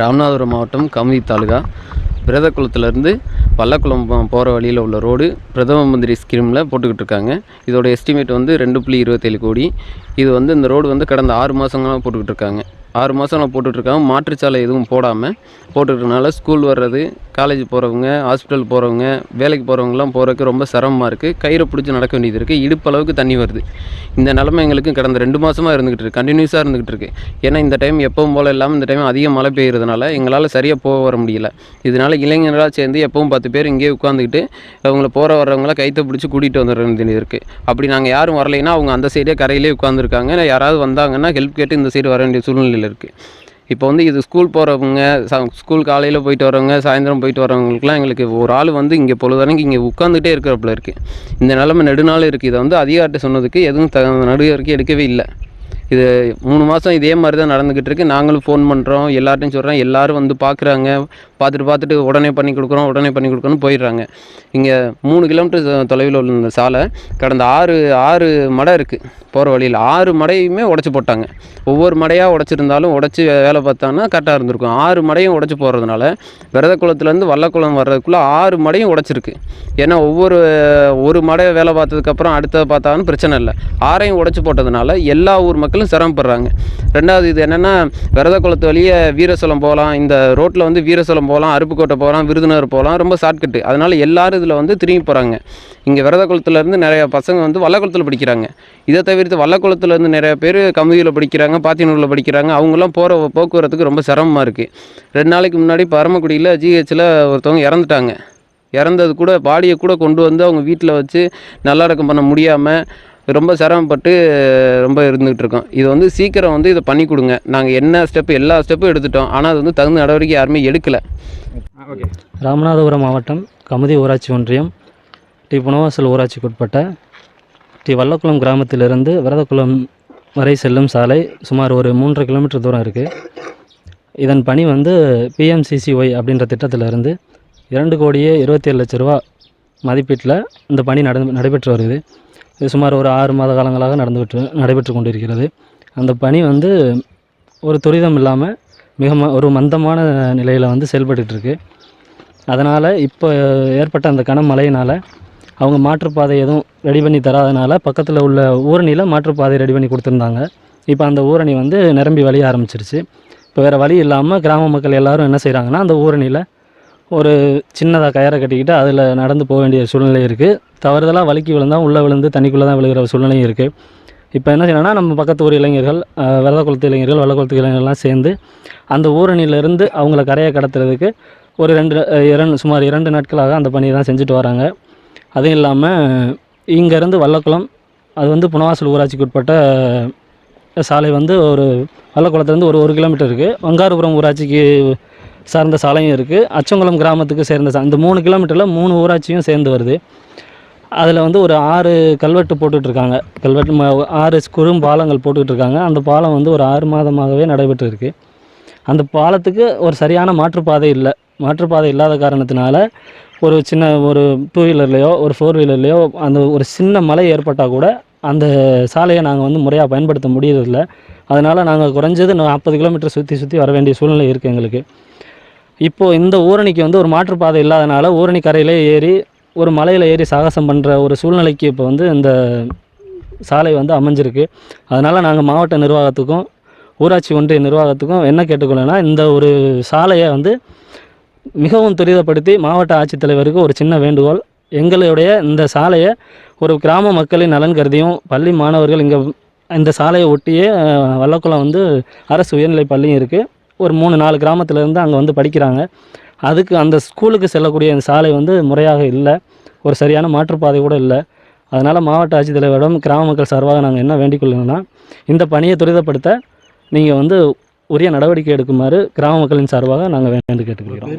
ராமநாதபுரம் மாவட்டம் கமதி தாலுகா. பிரதக்குளத்துலேருந்து பல்லக்குளம் போகிற வழியில் உள்ள ரோடு பிரதம மந்திரி ஸ்கீமில் போட்டுக்கிட்டு இருக்காங்க. இதோட எஸ்டிமேட் வந்து ரெண்டு புள்ளி இருபத்தேழு கோடி. இது வந்து இந்த ரோடு வந்து கடந்த ஆறு மாதங்களாக போட்டுக்கிட்டு இருக்காங்க. ஆறு மாதம் போட்டுட்ருக்காங்க மாற்றுச்சாலை எதுவும் போடாமல் போட்டுக்கிறதுனால ஸ்கூல் வர்றது காலேஜ் போகிறவங்க ஹாஸ்பிட்டல் போகிறவங்க வேலைக்கு போகிறவங்கலாம் போகிறதுக்கு ரொம்ப சிரமமாக இருக்குது கயிறை பிடிச்சி நடக்க வேண்டியது இருக்குது இடுப்பளவுக்கு தண்ணி வருது. இந்த நிலமை எங்களுக்கு கடந்த ரெண்டு மாதமாக இருந்துகிட்டு இருக்குது கண்டினியூஸாக இருந்துகிட்டு இருக்குது ஏன்னா இந்த டைம் எப்பவும் போல் இல்லாமல் இந்த டைம் அதிக மழை பெய்கிறதுனால எங்களால் சரியாக போக வர முடியல. இதனால் இளைஞர்களாக சேர்ந்து எப்பவும் பத்து பேர் இங்கேயே உட்காந்துக்கிட்டு அவங்கள போகிற வர்றவங்கள கைத்தை பிடிச்சி கூட்டிகிட்டு வந்துட வேண்டியது இருக்குது அப்படி நாங்கள் யாரும் வரலைன்னா அவங்க அந்த சைடே கரையிலே உட்காந்துருக்காங்க யாராவது வந்தாங்கன்னா ஹெல்ப் கேட்டு இந்த சைடு வர வேண்டிய சூழ்நிலையில் இருக்குது இப்போ வந்து இது ஸ்கூல் போகிறவங்க ஸ்கூல் காலையில் போயிட்டு வரவங்க சாயந்தரம் போயிட்டு வரவங்களுக்குலாம் எங்களுக்கு ஒரு ஆள் வந்து இங்கே பொழுதனைக்கு இங்கே உட்காந்துட்டே இருக்கிறப்பில் இருக்குது இந்த நிலமை நெடுநாள் இருக்குது இதை வந்து அதிகாரிட்ட சொன்னதுக்கு எதுவும் த நடுவரைக்கும் எடுக்கவே இல்லை. இது மூணு மாதம் இதே மாதிரி தான் நடந்துக்கிட்டு இருக்கு. நாங்களும் ஃபோன் பண்ணுறோம் எல்லார்ட்டையும் சொல்கிறோம் எல்லாரும் வந்து பார்க்குறாங்க பார்த்துட்டு பார்த்துட்டு உடனே பண்ணி கொடுக்குறோம் உடனே பண்ணி கொடுக்குறோன்னு போயிடுறாங்க. இங்கே மூணு கிலோமீட்டர் தொலைவில் உள்ள இந்த சாலை கடந்த ஆறு ஆறு மடை இருக்குது போகிற வழியில் ஆறு மடையுமே உடச்சி போட்டாங்க. ஒவ்வொரு மடையாக உடச்சிருந்தாலும் உடச்சி வேலை பார்த்தாங்கன்னா கரெக்டாக இருந்திருக்கும். ஆறு மடையும் உடச்சி போடுறதுனால விரதக்குளத்துலேருந்து வல்லக்குளம் வர்றதுக்குள்ளே ஆறு மடையும் உடச்சிருக்கு. ஏன்னா ஒவ்வொரு ஒரு மடையை வேலை பார்த்ததுக்கப்புறம் அடுத்த பார்த்தாலும் பிரச்சனை இல்லை. ஆறையும் உடச்சி போட்டதுனால எல்லா ஊர் மக்களும் சிரமப்படுறாங்க. ரெண்டாவது இது என்னென்னா விரதக்குளத்து வழியே வீரசலம் போகலாம் இந்த ரோட்டில் வந்து வீரசலம் போகலாம் அருப்புக்கோட்டை போகலாம் விருதுநகர் போகலாம் ரொம்ப ஷார்ட்கட்டு அதனால் எல்லோரும் இதில் வந்து திரும்பி போகிறாங்க இங்கே விரதக்குளத்துலேருந்து நிறைய பசங்க வந்து வல்லக்குளத்தில் படிக்கிறாங்க. இதை தவிர்த்து வல்லக்குளத்துலேருந்து நிறையா பேர் கமுதியில் படிக்கிறாங்க பாத்தினூரில் படிக்கிறாங்க. அவங்களாம் போகிற போக்குவரத்துக்கு ரொம்ப சிரமமாக இருக்குது ரெண்டு நாளைக்கு முன்னாடி பரமக்குடியில் ஜிஹெச்சில் ஒருத்தவங்க இறந்துட்டாங்க. இறந்தது கூட பாடியை கூட கொண்டு வந்து அவங்க வீட்டில் வச்சு நல்லடக்கம் பண்ண முடியாமல் ரொம்ப சிரமப்பட்டு ரொம்ப இருந்துகிட்டு இருக்கோம் இது வந்து சீக்கிரம் வந்து இதை பண்ணி கொடுங்க. நாங்கள் என்ன ஸ்டெப்பு எல்லா ஸ்டெப்பும் எடுத்துட்டோம். ஆனால் அது வந்து தகுந்த நடவடிக்கை யாருமே எடுக்கலை. ஓகே. ராமநாதபுரம் மாவட்டம் கமுதி ஊராட்சி ஒன்றியம் டி. புனவாசல் ஊராட்சிக்குட்பட்ட டி. வல்லக்குளம் கிராமத்திலிருந்து விரதக்குளம் வரை செல்லும் சாலை சுமார் ஒரு மூன்றரை கிலோமீட்டர் தூரம் இருக்குது இதன் பணி வந்து பிஎம்சிசிஒய் அப்படின்ற திட்டத்திலிருந்து இரண்டு கோடியே இருபத்தேழு லட்ச ரூபா மதிப்பீட்டில் இந்த பணி நட நடைபெற்று வருது. இது சுமார் ஒரு ஆறு மாத காலங்களாக நடந்துவிட்டு நடைபெற்று கொண்டிருக்கிறது. அந்த பணி வந்து ஒரு துரிதம் இல்லாமல் மிக ம ஒரு மந்தமான நிலையில் வந்து செயல்பட்டுருக்கு அதனால் இப்போ ஏற்பட்ட அந்த கனமழையினால் அவங்க மாற்றுப்பாதை எதுவும் ரெடி பண்ணி தராதனால பக்கத்தில் உள்ள ஊரணியில் மாற்றுப்பாதை ரெடி பண்ணி கொடுத்துருந்தாங்க. இப்போ அந்த ஊரணி வந்து நிரம்பி வழிய ஆரம்பிச்சிருச்சு. இப்போ வேறு வழி இல்லாமல் கிராம மக்கள் எல்லாரும் என்ன செய்கிறாங்கன்னா அந்த ஊரணியில் ஒரு சின்னதாக கயரை கட்டிக்கிட்டு அதில் நடந்து போக வேண்டிய சூழ்நிலை இருக்குது தவறுதலாக வழுக்கி விழுந்தால் உள்ளே விழுந்து தண்ணிக்குள்ளே தான் விழுகிற சூழ்நிலையும் இருக்குது இப்போ என்ன செய்யணும்னா நம்ம பக்கத்து ஊர் இளைஞர்கள் விரத குளத்து இளைஞர்கள் வெள்ளக்குளத்து இளைஞர்கள்லாம் சேர்ந்து அந்த ஊரணியிலேருந்து அவங்கள கரையை கடத்துறதுக்கு ஒரு ரெண்டு இரண்டு சுமார் இரண்டு நாட்களாக அந்த பணியை தான் செஞ்சுட்டு வராங்க. அதுவும் இல்லாமல் இங்கேருந்து வல்லக்குளம் அது வந்து புனவாசல் ஊராட்சிக்கு உட்பட்ட சாலை வந்து ஒரு வல்லக்குளத்துலேருந்து ஒரு ஒரு கிலோமீட்டர் இருக்குது வங்காரபுரம் ஊராட்சிக்கு சார்ந்த சாலையும் இருக்குது அச்சங்குளம் கிராமத்துக்கு சேர்ந்த சா இந்த மூணு கிலோமீட்டரில் மூணு ஊராட்சியும் சேர்ந்து வருது. அதில் வந்து ஒரு ஆறு கல்வெட்டு போட்டுட்ருக்காங்க. கல்வெட்டு ஆறு குறும் பாலங்கள் போட்டுட்ருக்காங்க. அந்த பாலம் வந்து ஒரு ஆறு மாதமாகவே நடைபெற்று இருக்கு அந்த பாலத்துக்கு ஒரு சரியான மாற்றுப்பாதை இல்லை. மாற்றுப்பாதை இல்லாத காரணத்தினால ஒரு சின்ன ஒரு டூ வீலர்லேயோ ஒரு ஃபோர் வீலர்லேயோ அந்த ஒரு சின்ன மழை ஏற்பட்டால் கூட அந்த சாலையை நாங்கள் வந்து முறையாக பயன்படுத்த முடியறதில்ல. அதனால் நாங்கள் குறைஞ்சது நாற்பது கிலோமீட்டர் சுற்றி சுற்றி வர வேண்டிய சூழ்நிலை இருக்குது எங்களுக்கு. இப்போது இந்த ஊரணிக்கு வந்து ஒரு மாற்றுப்பாதை இல்லாதனால ஊரணி கரையிலே ஏறி ஒரு மலையில் ஏறி சாகசம் பண்ணுற ஒரு சூழ்நிலைக்கு இப்போ வந்து இந்த சாலை வந்து அமைஞ்சிருக்கு. அதனால் நாங்கள் மாவட்ட நிர்வாகத்துக்கும் ஊராட்சி ஒன்றிய நிர்வாகத்துக்கும் என்ன கேட்டுக்கொள்ளனா இந்த ஒரு சாலையை வந்து மிகவும் துரிதப்படுத்தி மாவட்ட ஆட்சித்தலைவருக்கு ஒரு சின்ன வேண்டுகோள். எங்களுடைய இந்த சாலையை ஒரு கிராம மக்களின் நலன் கருதியும் பள்ளி மாணவர்கள் இங்கே இந்த சாலையை ஒட்டியே வல்லக்குளம் வந்து அரசு உயர்நிலைப் பள்ளியும் இருக்குது ஒரு மூணு நாலு கிராமத்துலேருந்து அங்கே வந்து படிக்கிறாங்க. அதுக்கு அந்த ஸ்கூலுக்கு செல்லக்கூடிய அந்த சாலை வந்து முறையாக இல்லை. ஒரு சரியான மாற்றுப்பாதை கூட இல்லை. அதனால் மாவட்ட ஆட்சித்தலைவரிடம் கிராம மக்கள் சார்பாக நாங்கள் என்ன வேண்டிக்கொள்ளணும்னா இந்த பணியை துரிதப்படுத்த நீங்கள் வந்து உரிய நடவடிக்கை எடுக்குமாறு கிராம மக்களின் சார்பாக நாங்கள் வேண்டு கேட்டுக்கொள்கிறோம்.